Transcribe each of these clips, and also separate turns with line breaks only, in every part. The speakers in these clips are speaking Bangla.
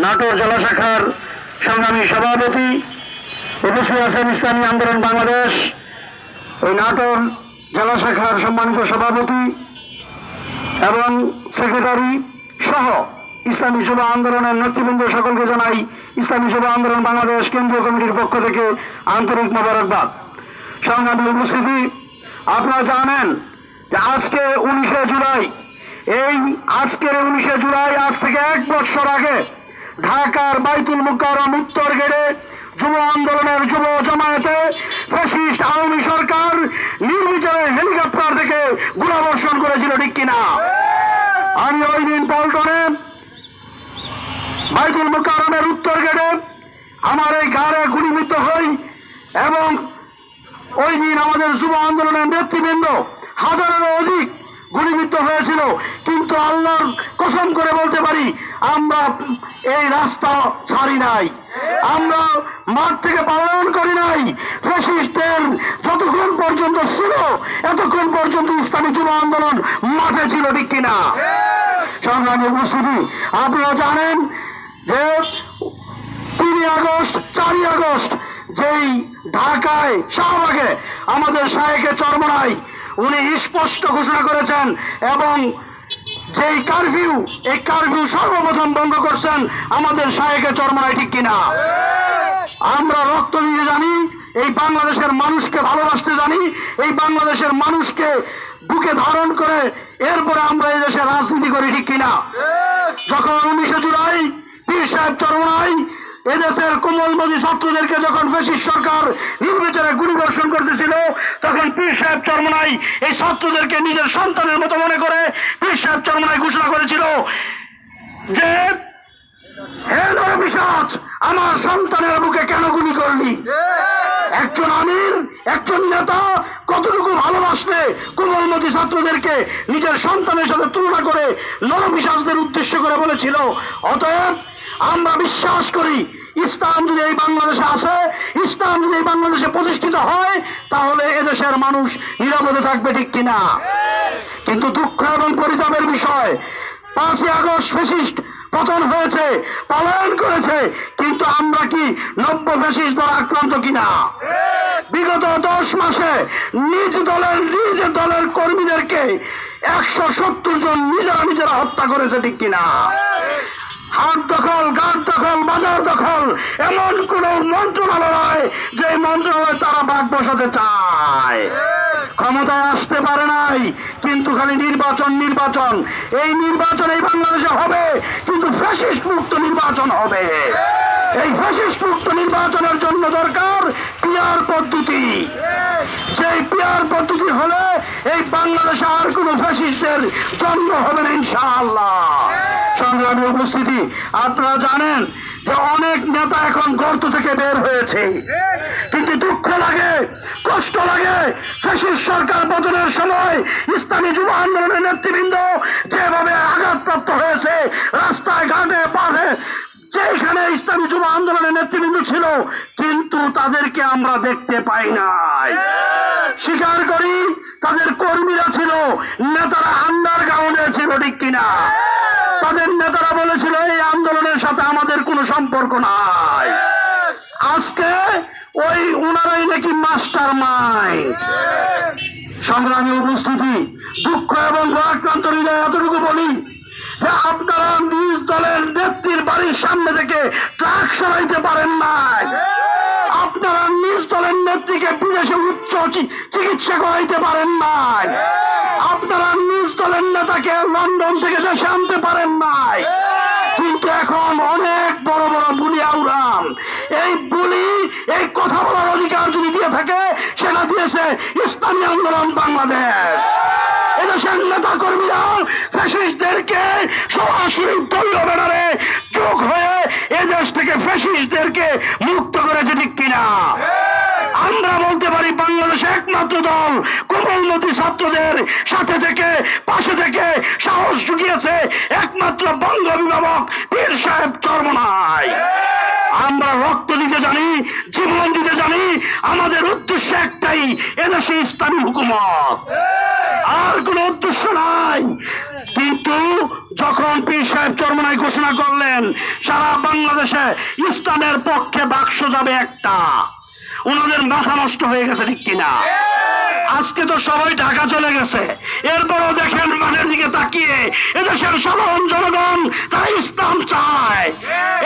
নাটোর জেলা শাখার সংগ্রামী সভাপতি, উপস্থিত আছেন ইসলামী আন্দোলন বাংলাদেশ। ওই নাটোর জেলা শাখার সম্মানিত সভাপতি এবং সেক্রেটারি সহ ইসলামী যুব আন্দোলনের নেতৃবৃন্দ সকলকে জানাই ইসলামী যুব আন্দোলন বাংলাদেশ কেন্দ্রীয় কমিটির পক্ষ থেকে আন্তরিক মোবারকবাদ। সংগ্রামী উপস্থিতি, আপনারা জানেন যে আজকে উনিশে জুলাই, এই আজকের উনিশে জুলাই আজ থেকে এক বছর আগে ঢাকার বাইতুল মুকাররম উত্তর গেড়ে যুব আন্দোলনের যুব জামায়াতে ফ্যাসিস্ট আওয়ামী সরকার নির্বিচারে হেলিকপ্টার থেকে গোলাবর্ষণ করেছিল, ঠিক কিনা? আমি ওই দিন পল্টনে বাইতুল মুকাররমের উত্তর গেটে আমার এই ঘাড়ে গুলিবিদ্ধ হই এবং ওই দিন আমাদের যুব আন্দোলনের নেতৃবৃন্দ হাজারেরও অধিক গুলিবিদ্ধ হয়েছিল। কিন্তু আল্লাহর কসম করে বলতে পারি, আমরা এই রাস্তা ছাড়ি নাই। আমরা মাঠ থেকে পালন করি নাই। ফ্যাসিস্টদের যতক্ষণ পর্যন্ত ছিল, এতক্ষণ পর্যন্ত ইসলামী যুব আন্দোলন মাঠে ছিল, ঠিক কিনা? সংগ্রামী উপস্থিতি, আপনারা জানেন যে তিনই আগস্ট চারই আগস্ট যেই ঢাকায় শাহবাগে আমাদের শাহেকে চরমনাই, উনি স্পষ্ট ঘোষণা করেছেন এবং যেই কারফিউ এই কারফিউ সর্বপ্রথম বন্ধ করছেন আমাদের সাহেকে চরমনাই ঠিক কিনা? আমরা রক্ত দিয়ে জানি, এই বাংলাদেশের মানুষকে ভালোবাসতে জানি, এই বাংলাদেশের মানুষকে বুকে ধারণ করে এরপরে আমরা এই দেশে রাজনীতি করি ঠিক কিনা? যখন উনিশে জুলাই পীর সাহেব চরমনাই এদেশের কোমলমতি ছাত্রদেরকে যখন ফেসিস সরকার নির্বিচারে গুলি বর্ষণ করতেছিল তখন পীর সাহেব চরমনাই এই ছাত্রদেরকে নিজের সন্তানের মতো মনে করে পীর সাহেব চরমনাই ঘোষণা করেছিল যে হে নরপিসাচ আমার সন্তানের বুকে কেন গুলি করলি? একজন আমির একজন নেতা কতটুকু ভালোবাসলে কোমলমতি ছাত্রদেরকে নিজের সন্তানের সাথে তুলনা করে নরপিসাচদের উদ্দেশ্য করে বলেছিল? অতএব আমরা বিশ্বাস করি, ইসলাম যদি এই বাংলাদেশে আসে, ইসলাম যদি এই বাংলাদেশে প্রতিষ্ঠিত হয়, তাহলে এদেশের মানুষ নিরাপদে থাকবে ঠিক কিনা? কিন্তু দুঃখ এবং পরিতাপের বিষয়, পাঁচই আগস্ট ফেসিস্ট পতন হয়েছে পালায়ন করেছে, কিন্তু আমরা কি নব্য ফেসিস্ট দ্বারা আক্রান্ত কিনা? বিগত দশ মাসে নিজ দলের নিজ দলের কর্মীদেরকে একশো সত্তর জন নিজেরা নিজেরা হত্যা করেছে ঠিক কিনা? হাট দখল গাছ দখল, বাজার দখল, এমন কোন মন্ত্রণালয় যে মন্ত্রণালয় তারা ভাগ বসাতে চায়। ক্ষমতায় আসতে পারে নাই, কিন্তু খালি নির্বাচন নির্বাচন। এই নির্বাচন এই বাংলাদেশে হবে, কিন্তু ফ্যাসিস্ট মুক্ত নির্বাচন হবে। এই ফ্যাসিস্ট মুক্ত নির্বাচনের জন্য দরকার পিয়ার পদ্ধতি। সেই পিয়ার পদ্ধতি হলে এই বাংলাদেশে আর কোন ফ্যাসিস্টের জন্ম হবে না, ইনশাআল্লাহ। সংগ্রামী উপস্থিতি, আপনারা জানেন যে অনেক নেতা এখন গর্ত থেকে বের হয়েছে। কিন্তু দুঃখ লাগে, কষ্ট লাগে, ফ্যাসিস্ট সরকার পতনের সময় ইসলামী যুব আন্দোলনের নেতৃবৃন্দ যেভাবে আঘাতপ্রাপ্ত হয়েছে, রাস্তায় ঘাটে পাড়ে যেখানে ইসলামী যুব আন্দোলনের নেতৃবৃন্দ ছিল, কিন্তু তাদেরকে আমরা দেখতে পাই নাই। স্বীকার করি, তাদের কর্মীরা ছিল, নেতারা আন্ডার গ্রাউন্ডে ছিল, ঠিক কিনা? তাদের নেতারা বলেছিল, এই আন্দোলনের সাথে আমাদের কোনো সম্পর্ক নাই। আজকে ওই উনারাই নাকি মাস্টার মাইন্ড সংগ্রামী উপস্থিতি, দুঃখ এবং ভারাক্রান্ত হৃদয় এতটুকু বলি যে আপনারা নিজ দলের নেত্রীর বাড়ির সামনে থেকে ট্রাক সরাইতে পারেন নাই। আপনারা নিজ দলের নেত্রীকে বিদেশে উচ্চ চিকিৎসা করাইতে পারেন নাই। আপনারা নিজ দলের নেতাকে লন্ডন থেকে দেশে আনতে পারেন নাই। কিন্তু এখন অনেক বড় বড় বুলি আউরাম। এই বুলি এই কথা বলার অধিকার যদি দিয়ে থাকে সেটা দিয়েছে ইসলামী আন্দোলন বাংলাদেশ। এদেশের নেতা কর্মীরা ফ্যাসিস্টদেরকে সরাসরি দলীয় ব্যানারে যোগ হয়ে এদেশ থেকে ফ্যাসিস্টদেরকে মুক্ত করেছে ঠিক কিনা? আমরা বলতে পারি বাংলাদেশ একমাত্র দল, কোমলমতি ছাত্রদের সাথে থেকে, পাশে থেকে সাহস জুগিয়েছে একমাত্র বঙ্গ অভিভাবক পীর সাহেব চর্মনায়। আমরা রক্ত দিতে জানি, জীবন দিতে জানি, আমাদের উদ্দেশ্য একটাই, এদেশে ইসলামী হুকুমত। আর কোন উদ্দেশ্য নাই। কিন্তু যখন পীর সাহেব চরমনায় ঘোষণা করলেন, সারা বাংলাদেশে ইসলামের পক্ষে বাক্স যাবে একটা, ওনাদের মাথা নষ্ট হয়ে গেছে ঠিক কিনা? আজকে তো সবাই ঢাকা চলে গেছে। এরপরও দেখেন মানের দিকে তাকিয়ে, এদেশের সাধারণ জনগণ তারা ইসলাম চায়।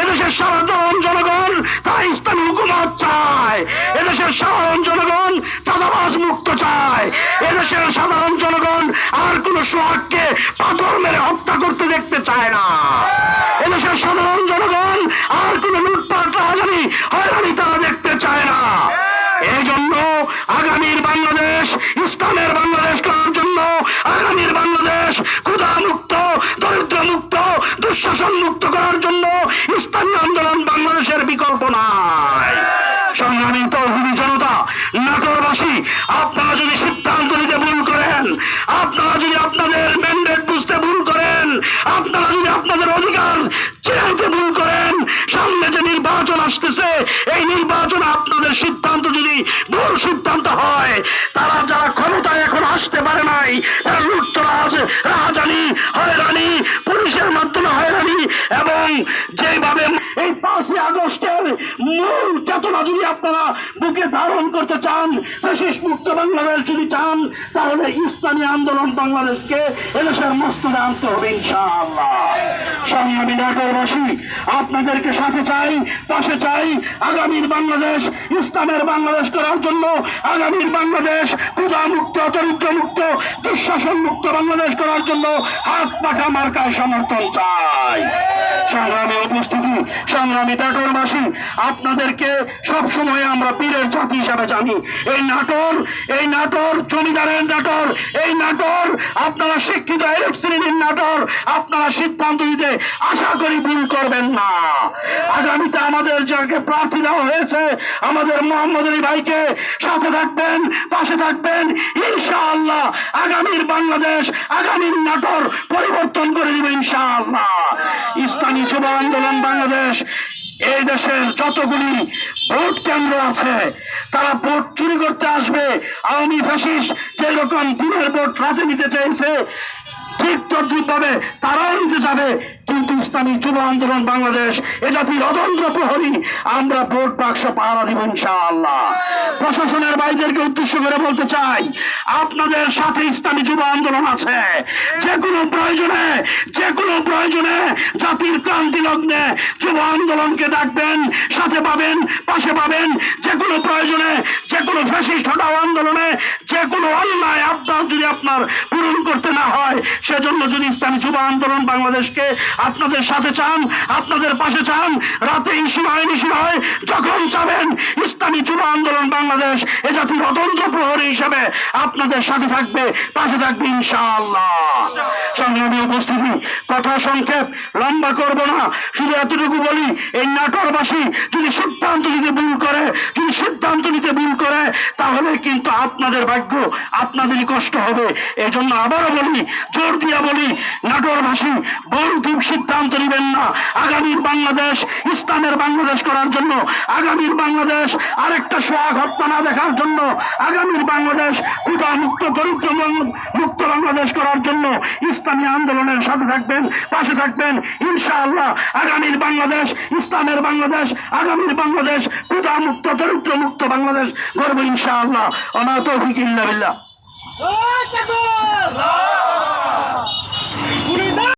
এদেশের সাধারণ জনগণ তারা ইসলামী হুকুমত চায়। এদেশের সাধারণ জনগণ চাঁদাবাজ মুক্ত চায়। এদেশের সাধারণ জনগণ আর কোন সোহাগকে পাথর মেরে হত্যা করতে দেখতে চায় না। এদেশের সাধারণ জনগণ আর কোন লুটপাট, রাজানি, হয়রানি তারা দেখতে চায় না। এই জন্য আগামীর বাংলাদেশ ইসলামের বাংলাদেশ করার জন্য আগামীর বাংলাদেশ ক্ষুধা দরিদ্র মুক্ত দুঃশাসন মুক্ত করার জন্য ইসলামী আন্দোলন বাংলাদেশের বিকল্প নাই। সংগ্রামী জনতা, নাটোরবাসী, আপনারা যদি সিদ্ধান্ত নিতে ভুল করেন, আপনারা যদি আপনাদের ম্যান্ডেট বুঝতে ভুল করেন, আপনারা যদি আপনাদের অধিকার চেনাইতে ভুল করেন, সামনে যে নির্বাচন আসতেছে, এই নির্বাচন সিদ্ধান্ত হয়। তারা যারা ক্ষমতায় এখন আসতে পারে নাই, তারা লুটতরাজ রাজানি হয়রানি, পুলিশের মাধ্যমে হয়রানি এবং যেভাবে এই পাঁচই আগস্টের মূল চেতনা যদি আপনারা বুকে ধারণ করতে চান, ফ্যাসিস্ট মুক্ত বাংলাদেশ যদি চান, তাহলে ইসলামী আন্দোলন বাংলাদেশকে এদেশের মস্তদে আনতে হবে ইনশাআল্লাহ। সংগ্রামী নাটোরবাসী আপনাদেরকে সাথে চাই, পাশে চাই। আগামীর বাংলাদেশ, ইসলামের বাংলাদেশ করার জন্য আগামীর বাংলাদেশ ক্ষুধামুক্ত মুক্ত দরিদ্র মুক্ত দুঃশাসন মুক্ত বাংলাদেশ করার জন্য হাত পাঠা মার্কায় সমর্থন চাই। সংগ্রামী উপস্থিতি, সংগ্রামী নাটোরবাসী আপনাদেরকে সব সময় আমরা পীরের জাতি হিসাবে জানি। এই নাটোর এই নাটোর জমিদারের নাটোর, এই নাটোর আপনারা শিক্ষিত শ্রেণির নাটোর, আপনারা সিদ্ধান্ত দিতে আশা করি ভুল করবেন না। আগামীতে আমাদের যাকে প্রার্থী দেওয়া হয়েছে। আমাদের মোহাম্মদ আলী ভাইকে সাথে থাকবেন, পাশে থাকবেন। ইনশাআল্লাহ আগামীর বাংলাদেশ, আগামীর নাটোর পরিবর্তন করে দিবে ইনশাআল্লাহ। ইসলামী যুব আন্দোলন বাংলাদেশ, এই দেশের যতগুলি ভোট কেন্দ্র আছে, তারা ভোট চুরি করতে আসবে। আওয়ামী ফ্যাসিস্ট যেরকম দিনের ভোট রাতে নিতে চাইছে ঠিক তদ্রুপভাবে তারাও নিতে যাবে। ইসলামী যুব আন্দোলন বাংলাদেশ, এ জাতির অতন্ত্র প্রহরী। আমরা ভোট বাক্স পাহারা দিব ইনশাআল্লাহ। প্রশাসনের বাইদেরকে উদ্দেশ্য করে বলতে চাই, আপনাদের সাথে ইসলামী যুব আন্দোলন আছে। যে কোনো প্রয়োজনে, যে কোনো প্রয়োজনে জাতির ক্রান্তি লগ্নে যুব আন্দোলনকে ডাকবেন, সাথে পাবেন, পাশে পাবেন। যে কোনো প্রয়োজনে, যে কোনো ফ্যাসিস্ট হটাও আন্দোলনে কোনো অন্যায় আপনার যদি আপনার পূরণ করতে না হয় সেজন্য যদি ইসলামী যুব আন্দোলন বাংলাদেশকে আপনাদের সাথে চান আপনাদের পাশে চান রাতে ইসিমায় নিশিমায় যখন চাবেন ইসলামী যুব আন্দোলন বাংলাদেশ এ জাতির অতন্ত্র প্রহরী হিসেবে আপনাদের সাথে থাকবে পাশে থাকবে ইনশাআল্লাহ। সংগ্রামী উপস্থিতি কথা সংক্ষেপ লম্বা করব না শুধু এতটুকু বলি এই নাটোরবাসী যদি সিদ্ধান্ত নিতে ভুল করে যদি সিদ্ধান্ত নিতে ভুল করে তাহলে কিন্তু আপনাদের ভাগ্য আপনাদেরই কষ্ট হবে। এই জন্য আবারও বলি, জোর দিয়া বলি, নাটোরবাসী ঠিক সিদ্ধান্ত নেবেন না। আগামীর বাংলাদেশ, ইসলামের বাংলাদেশ করার জন্য, আগামীর বাংলাদেশ আরেকটা সোহাগ হত্যা না দেখার জন্য, আগামীর বাংলাদেশ ক্ষুদা মুক্ত দরিদ্র মুক্ত বাংলাদেশ করার জন্য ইসলামী আন্দোলনের সাথে থাকবেন, পাশে থাকবেন। ইনশাআল্লাহ, আগামীর বাংলাদেশ, ইসলামের বাংলাদেশ, আগামীর বাংলাদেশ ক্ষুদা মুক্ত দরিদ্র মুক্ত বাংলাদেশ গর্ব ইনশাআল্লাহ। অনা তৌফিক ইল্লা বিল্লাহ